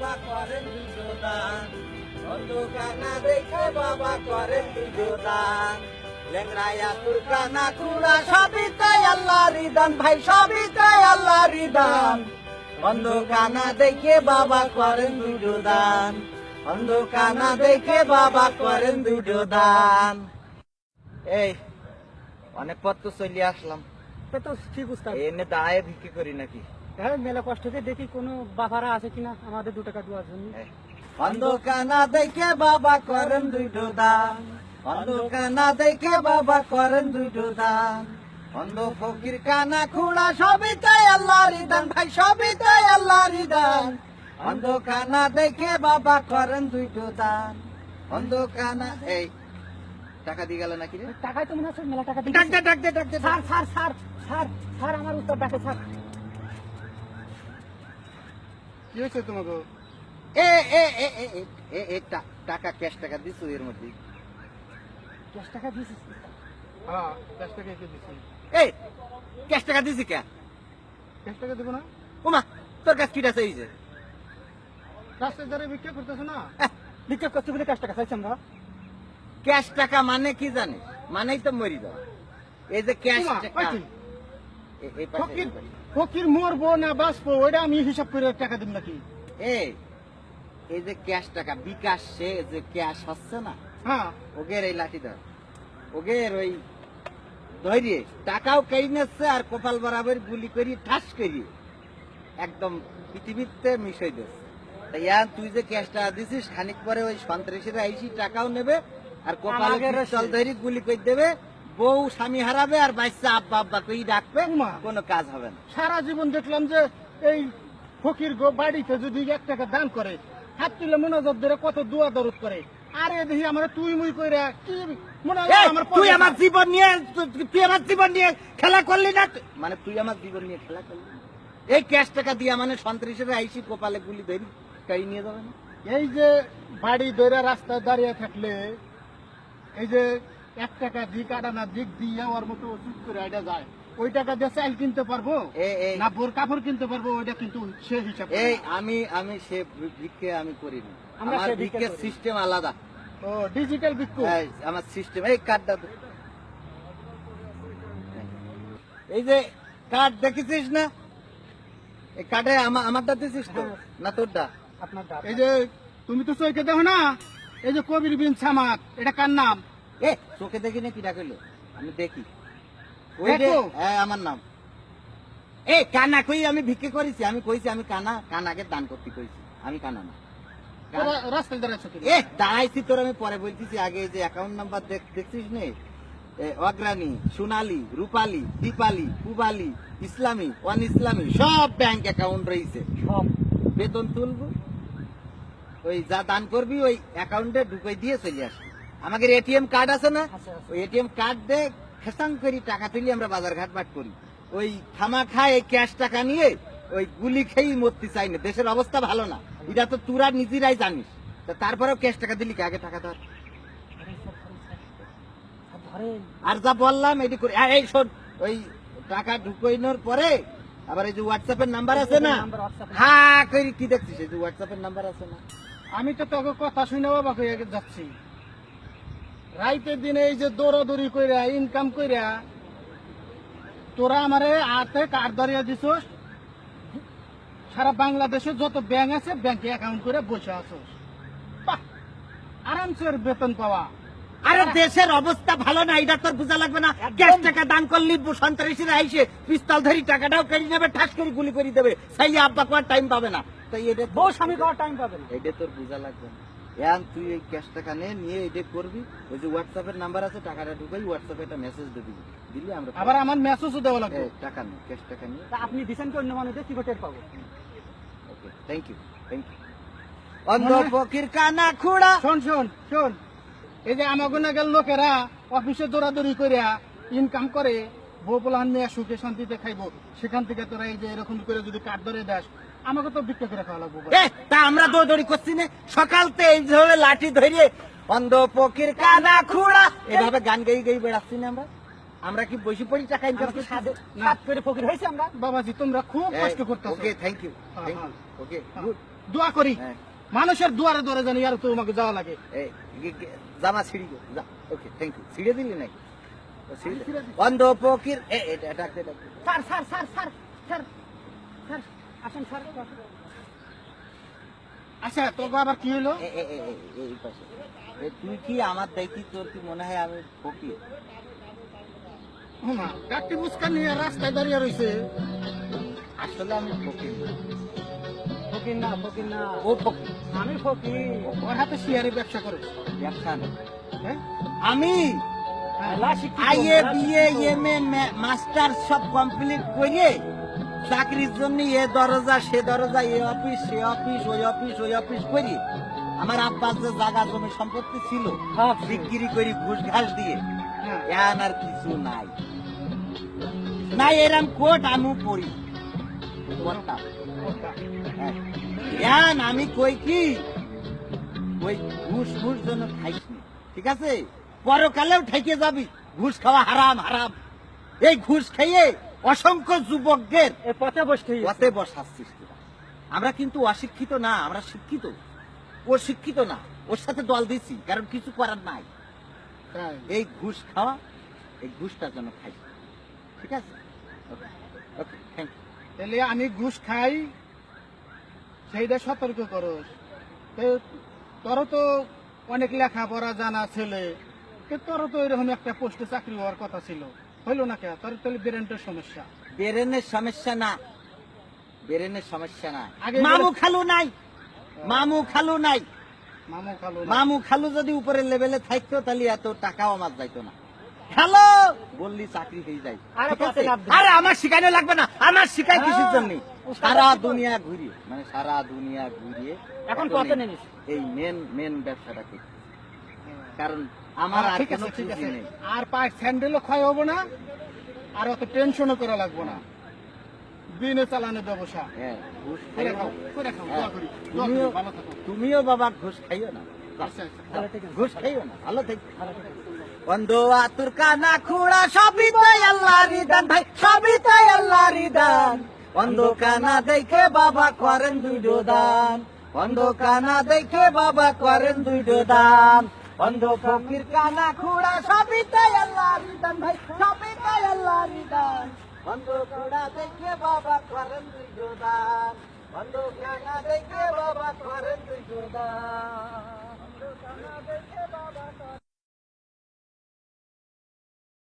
বাবা করেন অন্ধকানা দেখে বাবা করেন দুটো দান লেংরায়া তুরকানা কুড়া সবই তাই দান ভাই সবই তাই অন্ধকানা দেখে বাবা করেন অন্ধকানা দেখে বাবা করেন দুটো দান এই অনেক পথ তো চলে আসলাম। তা ঠিক এনে দায়ে ভিক্ষে করি নাকি? হ্যাঁ মেলা কষ্ট করে দেখি কোনো বাবারা আছে কিনা আমাদের দু টাকা দেওয়ার জন্য। অন্ধকানা দেখে বাবা করেন দুইটো দান অন্ধকানা দেখে বাবা করেন দুইটো দান অন্ধ ফকির কানা খুড়া সবই তাই আল্লাহর দান ভাই সবই তাই আল্লাহর দান অন্ধকানা দেখে বাবা করেন দুইটো দান অন্ধকানা এই টাকা দিয়ে গেল নাকি রে? টাকায় তো মনে হচ্ছে মেলা টাকা দিই ডাক দে ডাক দে ডাক দে। Sir sir sir sir sir আমার উত্তর ডাকে স্যার। কি হয়েছে তোমাকে? এ এ এ এ এ, এ এ টাকা ক্যাশ টাকা দিছো এর মধ্যে। দশ টাকা দিয়েছিস হ্যাঁ দশ টাকা কে দিছি এই ক্যাশ টাকা দিছি কে? দশ টাকা দেবো না? ওমা তোর কাছে কিটা চাইছে রাস্তায় দাঁড়িয়ে বিক্রি করতেছো না? বিক্ষোভ করছি বলে দশ টাকা চাইছি আমরা। ক্যাশ টাকা মানে কি জানিস? মানেই তো মরি যাওয়া এই যে ক্যাশ টাকা। এই পাশে, ফকির মরবো না বাঁচবো ওইটা আমি হিসাব করে টাকা দিব নাকি? এই এই যে ক্যাশ টাকা বিকাশ সে যে ক্যাশ হচ্ছে না হ্যাঁ। ওগের এই লাঠি ধর। ওগের ওই ধৈর্য টাকাও কেই নিচ্ছে আর কপাল বরাবর গুলি করি ঠাস করি। একদম পৃথিবীতে মিশাই দিচ্ছে। তাই ইয়ার তুই যে ক্যাশ টাকা দিছিস খানিক পরে ওই সন্ত্রাসীরা আইসি টাকাও নেবে আর কপালে পিস্তল ধরি গুলি করে দেবে। বউ স্বামী হারাবে আর বাচ্চা আব্বা আব্বা কই ডাকবে। কোনো কাজ হবে না। সারা জীবন দেখলাম যে এই ফকির গো বাড়িতে যদি এক টাকা দান করে হাত তুলে মনোযোগ ধরে কত দোয়া দরদ করে। আরে দেখি আমার তুই মুই কইরা কি মনে হয় আমার তুই আমার জীবন নিয়ে তুই আমার জীবন নিয়ে খেলা করলি না? মানে তুই আমার জীবন নিয়ে খেলা করলি? এই ক্যাশ টাকা দিয়া মানে সন্ত্রাসীরা আইসি কপালে গুলি ধরি কাই নিয়ে যাবে না? এই যে বাড়ি ধরে রাস্তায় দাঁড়িয়ে থাকলে এই যে এক টাকা দিক আটানা দিক দিয়ে ওর মতো চুপ করে এটা যায়। ওই টাকা দিয়ে চাল কিনতে পারব? না বোর কাপড় কিনতে পারব ওইটা কিন্তু সে হিসাব এই আমি আমি সে ভিক্ষে আমি করি না। আমার ভিক্ষের সিস্টেম আলাদা। ও ডিজিটাল বিক্ষু আমার সিস্টেম এই কার্ডটা এই যে কার্ড দেখেছিস না? এই কার্ডে আমা- আমারটা দিছিস তো? হ্যাঁ। না তোরটা? আপনার। দাদা এই যে তুমি তো চোখে দেখো না? এই যে কবির বিন সামাদ এটা কার নাম? এ চোখে দেখি না কি ডাকলো আমি দেখি। ওই যে হ্যাঁ আমার নাম। এ কানা কই? আমি ভিক্ষে করেছি। আমি কইছি আমি কানা। কানাকে দান করতে কইছি। আমি কানা না। রাস্তায় দাঁড়াচ্ছ এ দাঁড়াইছি তোর আমি পরে বলতেছি আগে যে অ্যাকাউন্ট নাম্বার দেখছিস নে? অগ্রাণী সোনালী রূপালী দীপালি পুবালি ইসলামী ওয়ান ইসলামী সব ব্যাংক অ্যাকাউন্ট রয়েছে সব। বেতন তুলবো। ওই যা দান করবি ওই অ্যাকাউন্টে ঢুকাই দিয়ে চলে আসবি। আমাদের এটিএম কার্ড আছে না। ওই এটিএম কার্ড দিয়ে খেসাং করি টাকা তুলি আমরা বাজার ঘাট বাট করি ওই খামা খায় এই ক্যাশ টাকা নিয়ে ওই গুলি খেয়েই মরতে চাই না। দেশের অবস্থা ভালো না। এটা তো তোরা নিজেরাই জানিস। তারপরেও ক্যাশ টাকা দিলি কে? আগে টাকা ধর। আর যা বললাম এটি করে এই শোন। ওই টাকা ঢুকাইনোর পরে আবার এই যে হোয়াটসঅ্যাপের নাম্বার আছে না? হ্যাঁ কি দেখছিস? এই যে হোয়াটসঅ্যাপের নাম্বার আছে না? আমি তো তোকে কথা শুনে হয়ে যাচ্ছি। রাইতের দিনে এই যে দৌড়াদৌড়ি কইরা ইনকাম কইরা তোরা আমারে হাতে কার্ড ধরিয়ে দিছস। সারা বাংলাদেশে যত ব্যাংক আছে ব্যাংকে অ্যাকাউন্ট করে বসে আছোস। বাহ, আরামসে বেতন পাওয়া। আরে দেশের অবস্থা ভালো না এটা তোর বোঝা লাগবে না? ক্যাশ টাকা দান করলি সন্ত্রাসীরা আইসে পিস্তল ধরি টাকাটাও কেড়ে নেবে ঠাস করে গুলি করে দেবে। সেই আব্বা কোয়ার টাইম পাবে না। তাই এটা বউ স্বামী খাওয়ার টাইম পাবে না। এটা তোর বোঝা লাগবে না। এখন তুই ক্যাশ টাকা নে নিয়ে এটা করবি। ওই যে হোয়াটসঅ্যাপের নাম্বার আছে টাকাটা ঢুকাই হোয়াটসঅ্যাপে একটা মেসেজ দিবি। দিলি আমরা আবার আমার মেসেজও দেওয়া লাগবে। টাকা নে ক্যাশ টাকা নিয়ে। আপনি দিচ্ছেন কি অন্য মানুষদের কি করে টের পাবো? Okay thank you thank you অন্ধ ফকির কানা খুড়া। শোন শোন শোন। এই যে আমাকে না গেল লোকেরা অফিসে দৌড়াদৌড়ি করিয়া ইনকাম করে বউ পোলাহান নিয়ে সুখে শান্তিতে খাইবো। সেখান থেকে তোরা এই যে এরকম করে যদি কাঠ ধরে দেস আমাকে তো বিক্রি করে খাওয়া লাগবো। তা আমরা দৌড়ি করছি না। সকালতে এই ধরে লাঠি ধরে অন্ধ কানা খুড়া। এভাবে গান গাই গাই বেড়াচ্ছি না আমরা। আমরা কি বসে পড়ি টাকা ইনকাম। সাত করে ফকির হয়েছে আমরা? বাবাজি তোমরা খুব কষ্ট করতেছো। ওকে থ্যাংক ইউ হ্যাঁ। ওকে হ্যাঁ। গুড দোয়া করি। হ্যাঁ। মানুষের দুয়ারে দুয়ারে জানি আর তোমাকে যাওয়া লাগে। জামা যা ওকে থ্যাংক ইউ ছিড়ে দিলি নাকি। অন্ধ ফকির এ, এটা। Sir sir sir sir sir sir. আসেন স্যার আচ্ছা তোর আবার কি হলো এই পাশে। তুই কি আমার দেখি তোর কি মনে হয় আমি ফকির? হুমা কাটি মুস্কান নিয়ে রাস্তায় দাঁড়িয়ে রয়েছে আসলে আমি ফকির না। ফকির না ফকির না। ও ফকির। আমি ফকির। ওর হাতে শেয়ারে ব্যবসা করে। ব্যবসা হ্যাঁ? আমি IA BA M A master সব কমপ্লিট করে চাকরির জন্য এ দরজা সে দরজা এ অফিস সে অফিস ওই অফিস ওই অফিস করি। আমার আব্বার যে জায়গা জমি সম্পত্তি ছিল সব বিক্রি করি ঘুষ ঘাস দিয়ে। হ্যাঁ। এখন আর কিছু নাই। নাই এরম কোট আমি পড়ি। হ্যাঁ। এখন আমি কই কি? ওই ঘুষ ঘুষ জন্য খাইস ঠিক আছে? পরকালেও ঠেকে যাবি। ঘুষ খাওয়া হারাম হারাম। এই ঘুষ খেয়ে অসংখ্য যুবকদের পথে বসতে পথে বসাচ্ছিস তোরা। আমরা কিন্তু অশিক্ষিত না আমরা শিক্ষিত। ও শিক্ষিত না ওর সাথে দল দিছি কারণ কিছু করার নাই। তাই। এই ঘুষ খাওয়া এই ঘুষটার জন্য খাই। ঠিক আছে? ওকে ওকে থ্যাংক ইউ তাহলে আমি ঘুষ খাই সেইটা সতর্ক করস তো তোর তো অনেক লেখাপড়া জানা ছেলে। কিন্তু তোর তো এরকম একটা পোস্টে চাকরি হওয়ার কথা ছিল। হইল না কে তোর তাহলে ব্রেনটের সমস্যা। বেরেনের সমস্যা না। বেরেনের সমস্যা না। মামু খালু নাই। মামু খালু নাই। মামু খালো। মামু খালু যদি উপরের লেভেলে থাকতো তাহলে এত টাকাও আমার যাইতো না। হ্যালো বললি চাকরি হয়ে যায়। আরে আমার শিখানো লাগবে না। আমার শিখাই কিসের জন্য? সারা দুনিয়া ঘুরিয়ে মানে সারা দুনিয়া ঘুরিয়ে এখন নেমেছে। এই মেন মেন ব্যবসাটা কি কারণ আমার আর ঠিক আছে ঠিক আছে। নেই। আর পায়ে স্যান্ডেলও ক্ষয় হব না আর অত টেনশনও করা লাগবো না। দিনে চালানো ব্যবসা। হ্যাঁ হ্যাঁ, তুমিও বাবা ঘুষ খাইও না। আচ্ছা আচ্ছা। ঘুষ খাইও না ভালো থেকে। বন্ধ আতুর কানা খুড়া সবই তাই আল্লাহর দান ভাই সবই তাই আল্লাহর দান বন্ধ কানা দেখে বাবা করেন দুইটো দান। বন্ধ কানা দেখে বাবা করেন দুইটো দান। বন্ধ ফকির কানা খুড়া, সবই তাই আল্লাহর দান ভাই, সবই তাই আল্লাহর দান অন্ধ খুড়া দেখে বাবা করেন দুই জোদান অন্ধ কানা দেখে বাবা করেন দুই জোদান অন্ধ কানা দেখে বাবা